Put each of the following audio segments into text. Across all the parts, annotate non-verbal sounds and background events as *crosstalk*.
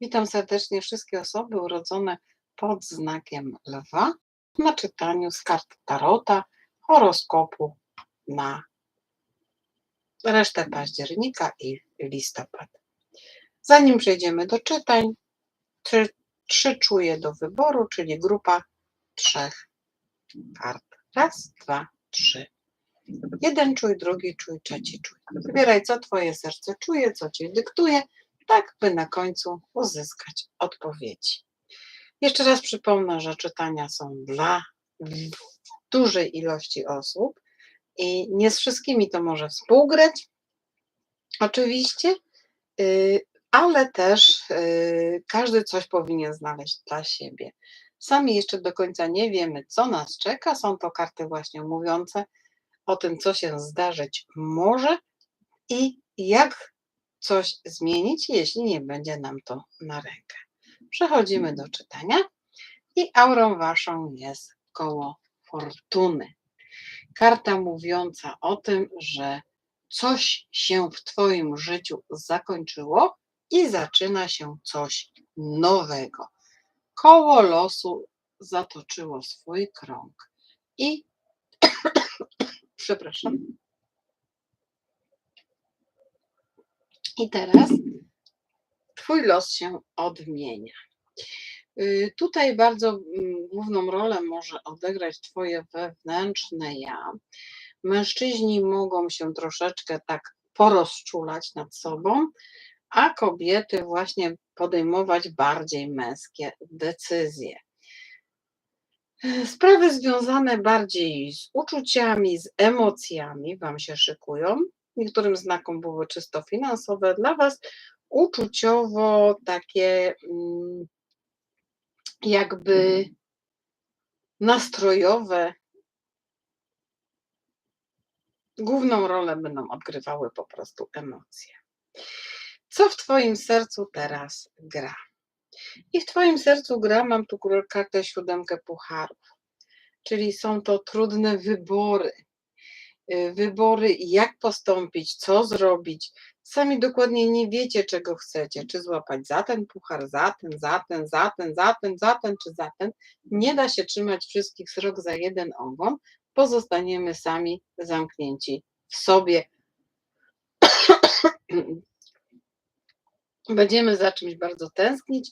Witam serdecznie wszystkie osoby urodzone pod znakiem lwa na czytaniu z kart Tarota horoskopu na resztę października i listopad. Zanim przejdziemy do czytań, trzy, trzy czuje do wyboru, czyli grupa trzech kart. Raz, dwa, trzy. Jeden czuj, drugi czuj, trzeci czuj. Wybieraj, co twoje serce czuje, co ci dyktuje, tak by na końcu uzyskać odpowiedzi. Jeszcze raz przypomnę, że czytania są dla dużej ilości osób i nie z wszystkimi to może współgrać, oczywiście, y, ale też y, każdy coś powinien znaleźć dla siebie. Sami jeszcze do końca nie wiemy, co nas czeka. Są to karty właśnie mówiące o tym, co się zdarzyć może i jak coś zmienić, jeśli nie będzie nam to na rękę. Przechodzimy do czytania i aurą waszą jest koło fortuny. Karta mówiąca o tym, że coś się w Twoim życiu zakończyło i zaczyna się coś nowego. Koło losu zatoczyło swój krąg i *coughs* przepraszam. I teraz Twój los się odmienia. Y, tutaj bardzo mm, główną rolę może odegrać Twoje wewnętrzne ja. Mężczyźni mogą się troszeczkę tak porozczulać nad sobą, a kobiety właśnie podejmować bardziej męskie decyzje. Sprawy związane bardziej z uczuciami, z emocjami Wam się szykują. Niektórym znakom były czysto finansowe, dla Was uczuciowo takie mm, jakby nastrojowe. Główną rolę będą odgrywały po prostu emocje. Co w Twoim sercu teraz gra? I w Twoim sercu gra, mam tu kartę siódemkę pucharów, czyli są to trudne wybory. Y, wybory, jak postąpić, co zrobić. Sami dokładnie nie wiecie, czego chcecie, czy złapać za ten puchar, za ten, za ten, za ten, za ten, za ten, czy za ten. Nie da się trzymać wszystkich srok za jeden ogon, pozostaniemy sami zamknięci w sobie. *clears throat* Będziemy za czymś bardzo tęsknić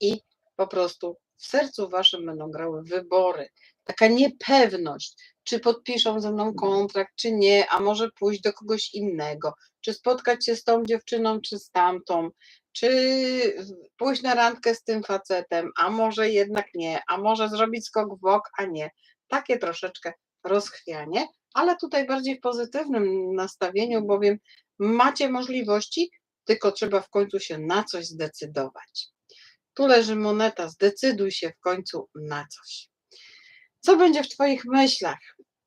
i po prostu w sercu waszym będą grały wybory. Taka niepewność, czy podpiszą ze mną kontrakt, czy nie, a może pójść do kogoś innego, czy spotkać się z tą dziewczyną, czy z tamtą, czy pójść na randkę z tym facetem, a może jednak nie, a może zrobić skok w bok, a nie. Takie troszeczkę rozchwianie, ale tutaj bardziej w pozytywnym nastawieniu, bowiem macie możliwości, tylko trzeba w końcu się na coś zdecydować. Tu leży moneta, zdecyduj się w końcu na coś. Co będzie w Twoich myślach?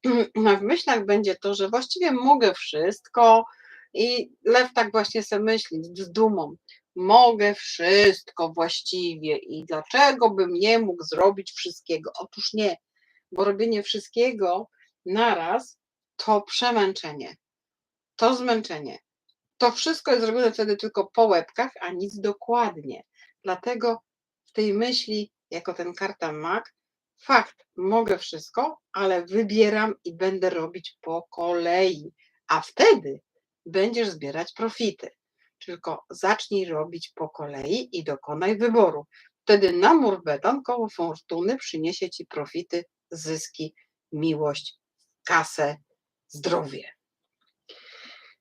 *clears throat* W myślach będzie to, że właściwie mogę wszystko i lew tak właśnie sobie myśli z dumą. Mogę wszystko właściwie i dlaczego bym nie mógł zrobić wszystkiego? Otóż nie, bo robienie wszystkiego naraz to przemęczenie, to zmęczenie. To wszystko jest zrobione wtedy tylko po łebkach, a nic dokładnie. Dlatego w tej myśli, jako ten karta mak, fakt, mogę wszystko, ale wybieram i będę robić po kolei, a wtedy będziesz zbierać profity. Tylko zacznij robić po kolei i dokonaj wyboru. Wtedy na mur beton koło fortuny przyniesie ci profity, zyski, miłość, kasę, zdrowie.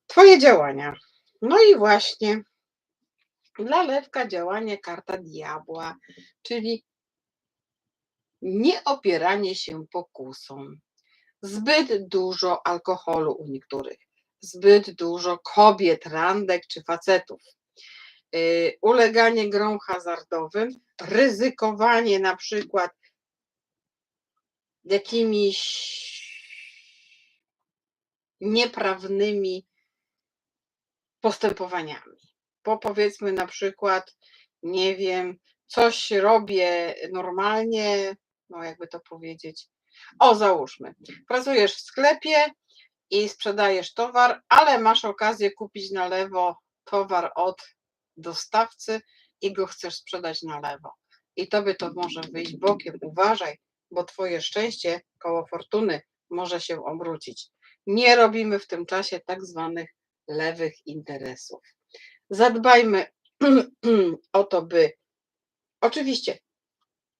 Twoje działania. No i właśnie dla lewka działanie karta diabła, czyli nieopieranie się pokusom. Zbyt dużo alkoholu u niektórych, zbyt dużo kobiet, randek czy facetów. Yy, uleganie grom hazardowym, ryzykowanie na przykład jakimiś nieprawnymi postępowaniami. Bo powiedzmy na przykład, nie wiem, coś robię normalnie, no jakby to powiedzieć. O, załóżmy, pracujesz w sklepie i sprzedajesz towar, ale masz okazję kupić na lewo towar od dostawcy, i go chcesz sprzedać na lewo. I tobie to może wyjść bokiem. Uważaj, bo twoje szczęście koło fortuny może się obrócić. Nie robimy w tym czasie tak zwanych lewych interesów. Zadbajmy *clears throat* o to, by oczywiście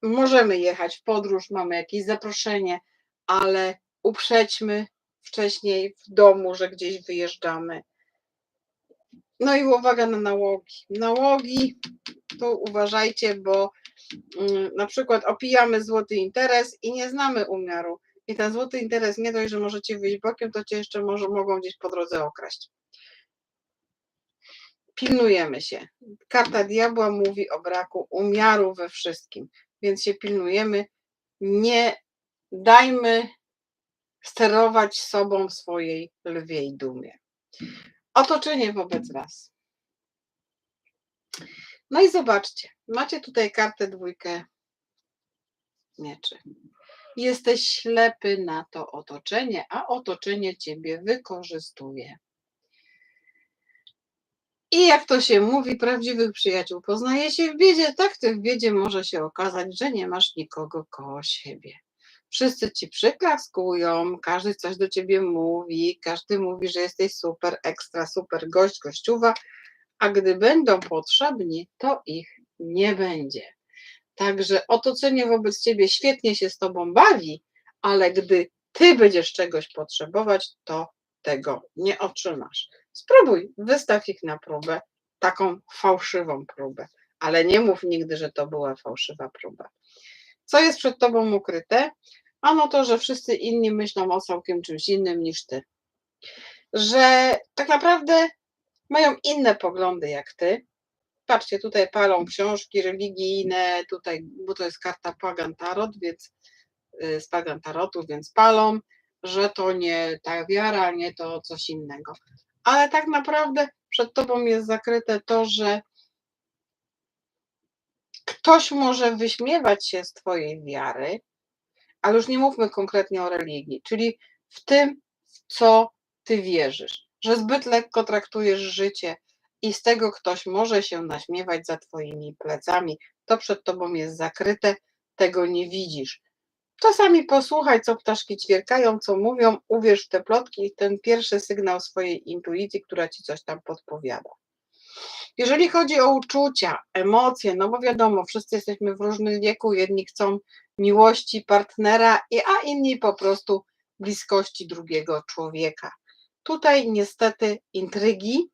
możemy jechać w podróż, mamy jakieś zaproszenie, ale uprzedźmy wcześniej w domu, że gdzieś wyjeżdżamy. No i uwaga na nałogi. Nałogi to uważajcie, bo mm, na przykład opijamy złoty interes i nie znamy umiaru. I ten złoty interes nie dość, że możecie wyjść bokiem, to cię jeszcze może, mogą gdzieś po drodze okraść. Pilnujemy się. Karta diabła mówi o braku umiaru we wszystkim, więc się pilnujemy. Nie dajmy sterować sobą w swojej lwiej dumie. Otoczenie wobec Was. No i zobaczcie, macie tutaj kartę dwójkę mieczy. Jesteś ślepy na to otoczenie, a otoczenie Ciebie wykorzystuje. I jak to się mówi, prawdziwych przyjaciół poznaje się w biedzie, tak ty w biedzie może się okazać, że nie masz nikogo koło siebie. Wszyscy ci przyklaskują, każdy coś do ciebie mówi, każdy mówi, że jesteś super, ekstra, super gość, gościuwa, a gdy będą potrzebni, to ich nie będzie. Także otoczenie wobec ciebie świetnie się z tobą bawi, ale gdy ty będziesz czegoś potrzebować, to tego nie otrzymasz. Spróbuj, wystaw ich na próbę, taką fałszywą próbę, ale nie mów nigdy, że to była fałszywa próba. Co jest przed tobą ukryte? Ano to, że wszyscy inni myślą o całkiem czymś innym niż ty. Że tak naprawdę mają inne poglądy jak ty. Patrzcie, tutaj palą książki religijne, tutaj, bo to jest karta Pagan Tarot, więc y, z Pagan Tarotu, więc palą, że to nie ta wiara, nie to coś innego. Ale tak naprawdę przed tobą jest zakryte to, że ktoś może wyśmiewać się z twojej wiary, ale już nie mówmy konkretnie o religii, czyli w tym, w co ty wierzysz, że zbyt lekko traktujesz życie i z tego ktoś może się naśmiewać za twoimi plecami. To przed tobą jest zakryte, tego nie widzisz. Czasami posłuchaj, co ptaszki ćwierkają, co mówią, uwierz w te plotki i ten pierwszy sygnał swojej intuicji, która ci coś tam podpowiada. Jeżeli chodzi o uczucia, emocje, no bo wiadomo, wszyscy jesteśmy w różnym wieku, jedni chcą miłości partnera, a inni po prostu bliskości drugiego człowieka. Tutaj niestety intrygi,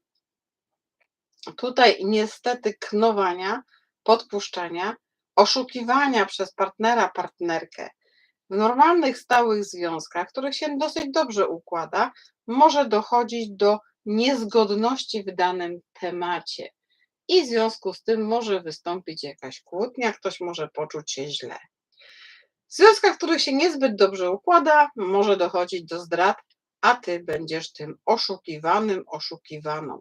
tutaj niestety knowania, podpuszczania, oszukiwania przez partnera, partnerkę. W normalnych, stałych związkach, których się dosyć dobrze układa, może dochodzić do niezgodności w danym temacie. I w związku z tym może wystąpić jakaś kłótnia, ktoś może poczuć się źle. W związkach, których się niezbyt dobrze układa, może dochodzić do zdrad, a ty będziesz tym oszukiwanym, oszukiwaną.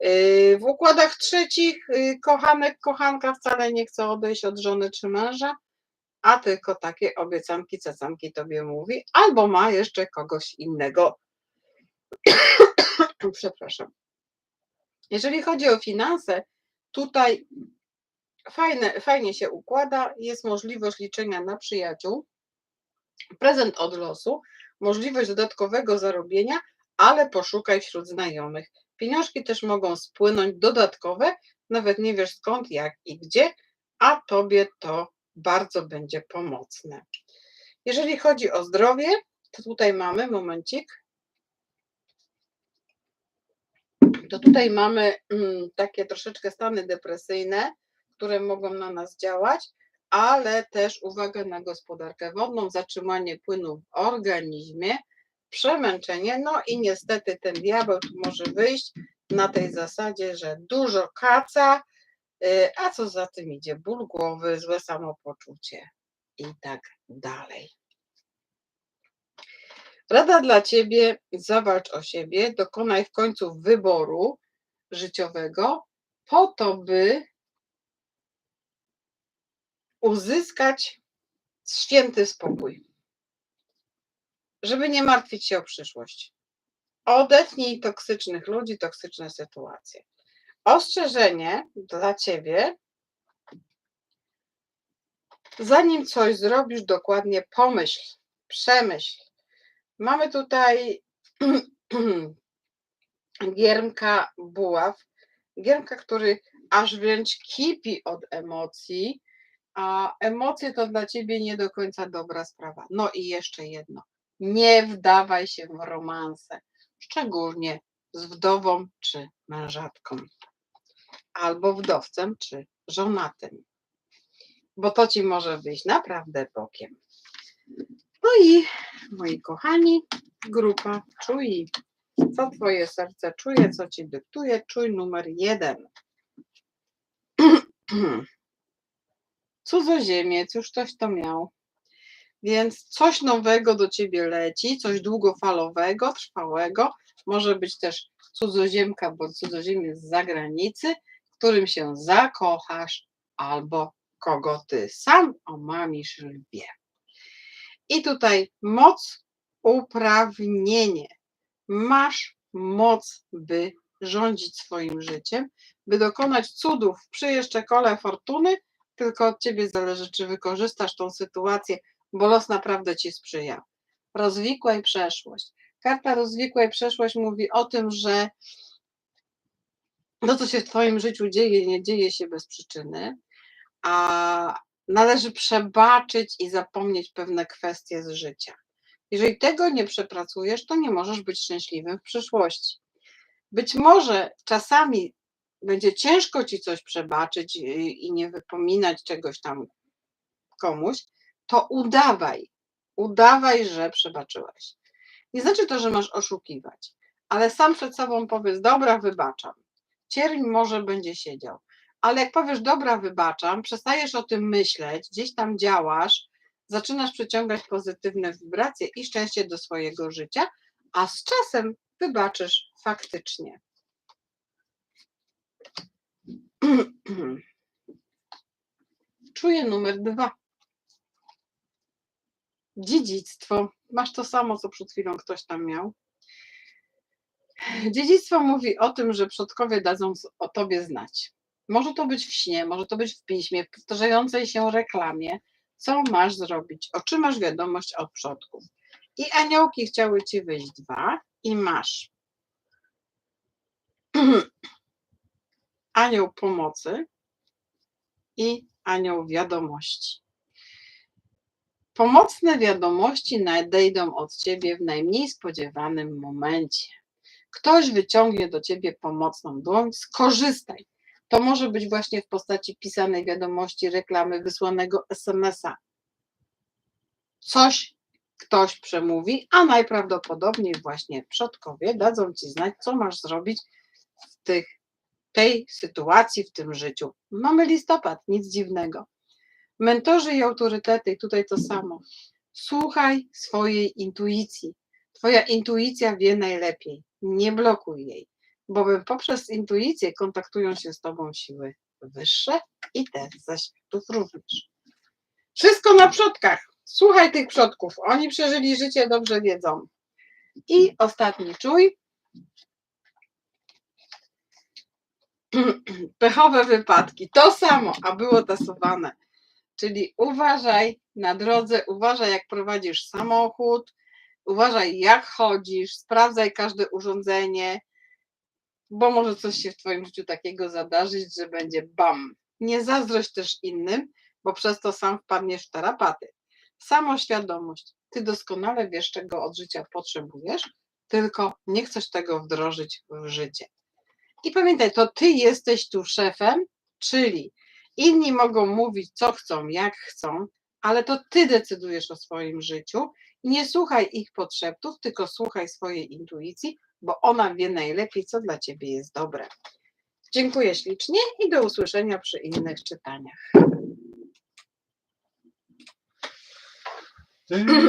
Yy, w układach trzecich yy, kochanek, kochanka wcale nie chce odejść od żony czy męża, a tylko takie obiecanki, cacanki tobie mówi, albo ma jeszcze kogoś innego. *coughs* Przepraszam. Jeżeli chodzi o finanse, tutaj fajne, fajnie się układa, jest możliwość liczenia na przyjaciół, prezent od losu, możliwość dodatkowego zarobienia, ale poszukaj wśród znajomych. Pieniążki też mogą spłynąć dodatkowe, nawet nie wiesz skąd, jak i gdzie, a tobie to bardzo będzie pomocne. Jeżeli chodzi o zdrowie, to tutaj mamy, momencik, to tutaj mamy mm, takie troszeczkę stany depresyjne, które mogą na nas działać, ale też uwaga na gospodarkę wodną, zatrzymanie płynu w organizmie, przemęczenie, no i niestety ten diabeł może wyjść na tej zasadzie, że dużo kaca, a co za tym idzie, ból głowy, złe samopoczucie i tak dalej. Rada dla Ciebie, zawalcz o siebie, dokonaj w końcu wyboru życiowego po to, by uzyskać święty spokój, żeby nie martwić się o przyszłość. Odetnij toksycznych ludzi, toksyczne sytuacje. Ostrzeżenie dla ciebie. Zanim coś zrobisz, dokładnie pomyśl, przemyśl. Mamy tutaj *clears throat* giermka buław, giermka, który aż wręcz kipi od emocji, a emocje to dla ciebie nie do końca dobra sprawa. No i jeszcze jedno. Nie wdawaj się w romanse, szczególnie z wdową czy mężatką, albo wdowcem czy żonatym, bo to ci może wyjść naprawdę bokiem. No i moi kochani, grupa czuj, co twoje serce czuje, co ci dyktuje, czuj numer jeden. *clears throat* Cudzoziemiec, już ktoś to miał. Więc coś nowego do ciebie leci, coś długofalowego, trwałego. Może być też cudzoziemka bądź cudzoziemiec z zagranicy, w którym się zakochasz albo kogo ty sam omamisz lwie. I tutaj moc, uprawnienie. Masz moc, by rządzić swoim życiem, by dokonać cudów przy jeszcze kole fortuny, tylko od ciebie zależy, czy wykorzystasz tą sytuację, bo los naprawdę ci sprzyja. Rozwikłaj przeszłość. Karta rozwikłaj przeszłość mówi o tym, że to, co się w twoim życiu dzieje, nie dzieje się bez przyczyny, a należy przebaczyć i zapomnieć pewne kwestie z życia. Jeżeli tego nie przepracujesz, to nie możesz być szczęśliwym w przyszłości. Być może czasami będzie ciężko ci coś przebaczyć i nie wypominać czegoś tam komuś, to udawaj, udawaj, że przebaczyłeś. Nie znaczy to, że masz oszukiwać, ale sam przed sobą powiedz, dobra, wybaczam. Cierń może będzie siedział, ale jak powiesz, dobra, wybaczam, przestajesz o tym myśleć, gdzieś tam działasz, zaczynasz przyciągać pozytywne wibracje i szczęście do swojego życia, a z czasem wybaczysz faktycznie. *clears throat* Czuję numer dwa. Dziedzictwo. Masz to samo, co przed chwilą ktoś tam miał. Dziedzictwo mówi o tym, że przodkowie dadzą o tobie znać. Może to być w śnie, może to być w piśmie, w powtarzającej się reklamie. Co masz zrobić? Otrzymasz wiadomość od przodków. I aniołki chciały ci wyjść dwa i masz. *clears throat* Anioł pomocy i anioł wiadomości. Pomocne wiadomości nadejdą od ciebie w najmniej spodziewanym momencie. Ktoś wyciągnie do ciebie pomocną dłoń, skorzystaj. To może być właśnie w postaci pisanej wiadomości, reklamy, wysłanego SMS-a. Coś ktoś przemówi, a najprawdopodobniej właśnie przodkowie dadzą ci znać, co masz zrobić w tych, tej sytuacji, w tym życiu. Mamy listopad, nic dziwnego. Mentorzy i autorytety, tutaj to samo. Słuchaj swojej intuicji. Twoja intuicja wie najlepiej. Nie blokuj jej, bowiem poprzez intuicję kontaktują się z Tobą siły wyższe i te ze światów również. Wszystko na przodkach. Słuchaj tych przodków. Oni przeżyli życie, dobrze wiedzą. I ostatni czuj. *clears throat* Pechowe wypadki. To samo, a było tasowane. Czyli uważaj na drodze, uważaj jak prowadzisz samochód, uważaj jak chodzisz, sprawdzaj każde urządzenie, bo może coś się w Twoim życiu takiego zadarzyć, że będzie bam. Nie zazdrość też innym, bo przez to sam wpadniesz w tarapaty. Samoświadomość. Ty doskonale wiesz, czego od życia potrzebujesz, tylko nie chcesz tego wdrożyć w życie. I pamiętaj, to ty jesteś tu szefem, czyli inni mogą mówić, co chcą, jak chcą, ale to ty decydujesz o swoim życiu nie słuchaj ich podszeptów, tylko słuchaj swojej intuicji, bo ona wie najlepiej, co dla ciebie jest dobre. Dziękuję ślicznie i do usłyszenia przy innych czytaniach.